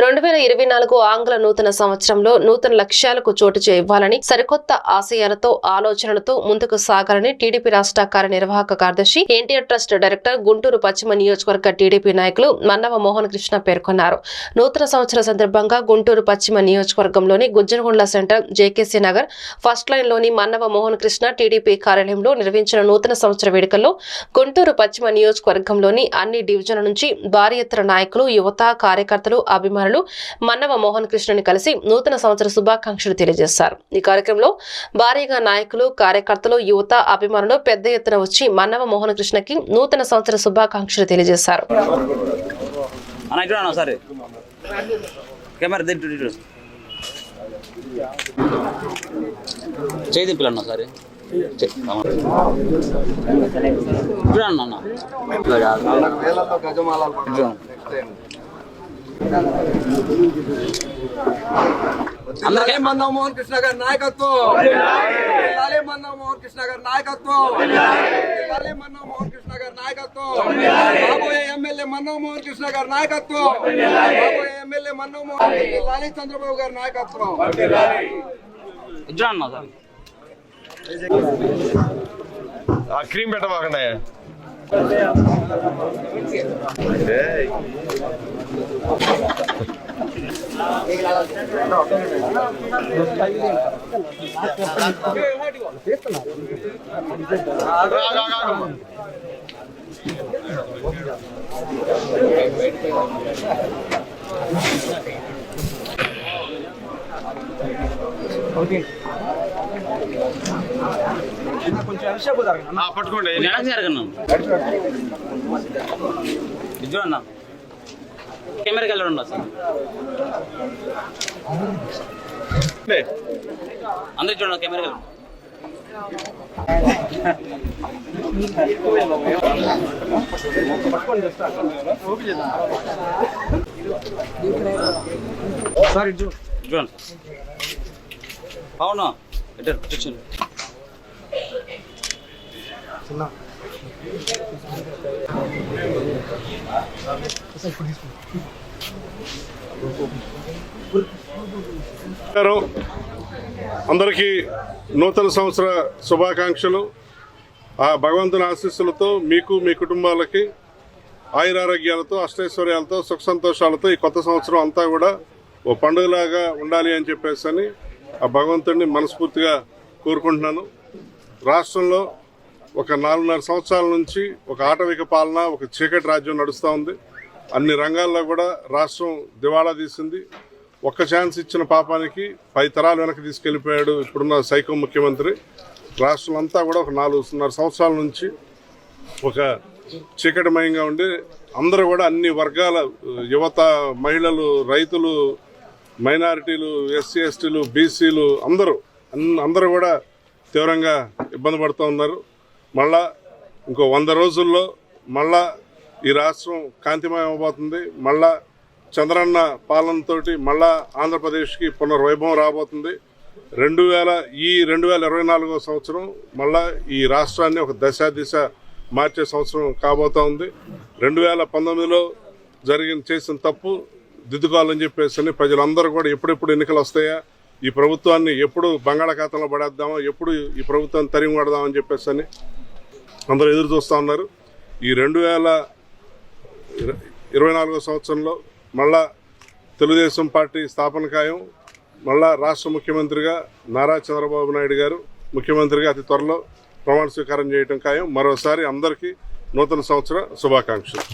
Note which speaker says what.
Speaker 1: రెండు వేల ఇరవై నాలుగు ఆంగ్ల నూతన సంవత్సరంలో నూతన లక్ష్యాలకు చోటు ఇవ్వాలని సరికొత్త ఆశయాలతో ఆలోచనలతో ముందుకు సాగాలని టీడీపీ రాష్ట్ర కార్యనిర్వాహక కార్యదర్శి ఎన్టీఆర్ ట్రస్ట్ డైరెక్టర్ గుంటూరు పశ్చిమ నియోజకవర్గ టీడీపీ నాయకులు మన్నవ మోహన్ కృష్ణ పేర్కొన్నారు. నూతన సంవత్సర సందర్భంగా గుంటూరు పశ్చిమ నియోజకవర్గంలోని Gujjanagundla centre JKC Nagar first లైన్లోని Mannava Mohan Krishna TDP కార్యాలయంలో నిర్వహించిన నూతన సంవత్సర వేడుకల్లో గుంటూరు పశ్చిమ నియోజకవర్గంలోని అన్ని డివిజన్ల నుంచి భారీ ఎత్తున నాయకులు యువత కార్యకర్తలు అభిమానులు మన్నవ మోహన్ కృష్ణని కలిసి నూతన సంవత్సర శుభాకాంక్షలు తెలియజేశారు. ఈ కార్యక్రమంలో భారీగా నాయకులు కార్యకర్తలు యువత అభిమానులు పెద్ద ఎత్తున వచ్చి మన్నవ మోహన్ కృష్ణకి నూతన సంవత్సర శుభాకాంక్షలు తెలియజేశారు.
Speaker 2: దింపులన్న సరే చూడండి అన్న
Speaker 3: వేలల్లో గజమాలాలు
Speaker 2: ఇటు అందరికీ
Speaker 3: అందరికీ మన్నం మోహన్ కృష్ణ గారి నాయకత్వం. జిల్లాలే మన్నం మోహన్ కృష్ణ గారి నాయకత్వం. జిల్లాలే మన్నం మోహన్ కృష్ణ గారి నాయకత్వం. రాబోయే ఎమ్మెల్యే మన్నం మోహన్ కృష్ణ గారి నాయకత్వం. రాబోయే ఎమ్మెల్యే మన్నం మోహన్ లాలి చంద్రబాబు గారి నాయకత్వం.
Speaker 2: ఇటు అన్న సరే
Speaker 4: ఆ క్రీమ్ పెట్టమాకండి పట్టుకోండి
Speaker 2: వెనక్కి జరగను ఇటు అన్న కెమెరాకి వెళ్ళండి సార్? అందరూ చూడండి కెమెరాకి వెళ్ళండి చూడండి. అవునా. ఎటు కూర్చోండి.
Speaker 4: అందరికీ నూతన సంవత్సర శుభాకాంక్షలు. ఆ భగవంతుని ఆశీస్సులతో మీకు మీ కుటుంబాలకి ఆయురారోగ్యాలతో అష్టైశ్వర్యాలతో సుఖ సంతోషాలతో ఈ కొత్త సంవత్సరం అంతా కూడా ఓ పండుగలాగా ఉండాలి అని చెప్పేసి అని ఆ భగవంతుడిని మనస్ఫూర్తిగా కోరుకుంటున్నాను. రాష్ట్రంలో ఒక నాలుగున్నర సంవత్సరాల నుంచి ఒక ఆటవిక పాలన ఒక చీకటి రాజ్యం నడుస్తూ ఉంది. అన్ని రంగాల్లో కూడా రాష్ట్రం దివాళా తీసింది. ఒక్క ఛాన్స్ ఇచ్చిన పాపానికి పై తరాలు వెనక్కి తీసుకెళ్ళిపోయాడు ఇప్పుడున్న సైకో ముఖ్యమంత్రి. రాష్ట్రం అంతా కూడా ఒక నాలుగున్నర సంవత్సరాల నుంచి ఒక చీకటిమయంగా ఉండి అందరూ కూడా అన్ని వర్గాల యువత మహిళలు రైతులు మైనారిటీలు ఎస్సీ ఎస్టీలు బీసీలు అందరూ అందరూ కూడా తీవ్రంగా ఇబ్బంది పడుతూ ఉన్నారు. మళ్ళా ఇంకో వంద రోజుల్లో మళ్ళా ఈ రాష్ట్రం కాంతిమయం అవబోతుంది. మళ్ళా చంద్రన్న పాలనతోటి మళ్ళా ఆంధ్రప్రదేశ్కి పునర్వైభవం రాబోతుంది. రెండు వేల ఈ రెండు వేల ఇరవై నాలుగో సంవత్సరం మళ్ళా ఈ రాష్ట్రాన్ని ఒక దశ దిశ మార్చే సంవత్సరం కాబోతా ఉంది. రెండు వేల పంతొమ్మిదిలో జరిగిన చేసిన తప్పు దిద్దుకోవాలని చెప్పేసి అని ప్రజలందరూ కూడా ఎప్పుడెప్పుడు ఎన్నికలు వస్తాయా? ఈ ప్రభుత్వాన్ని ఎప్పుడు బంగాళాఖాతంలో పడేద్దామా? ఎప్పుడు ఈ ప్రభుత్వాన్ని తరిమి పడదామని చెప్పేసి అందరూ ఎదురు చూస్తూ ఉన్నారు. ఈ రెండు వేల ఇరవై నాలుగో సంవత్సరంలో మళ్ళా తెలుగుదేశం పార్టీ స్థాపన ఖాయం. మళ్ళా రాష్ట్ర ముఖ్యమంత్రిగా నారా చంద్రబాబు నాయుడు గారు ముఖ్యమంత్రిగా అతి త్వరలో ప్రమాణ స్వీకారం చేయడం ఖాయం. మరోసారి అందరికీ నూతన సంవత్సర శుభాకాంక్షలు.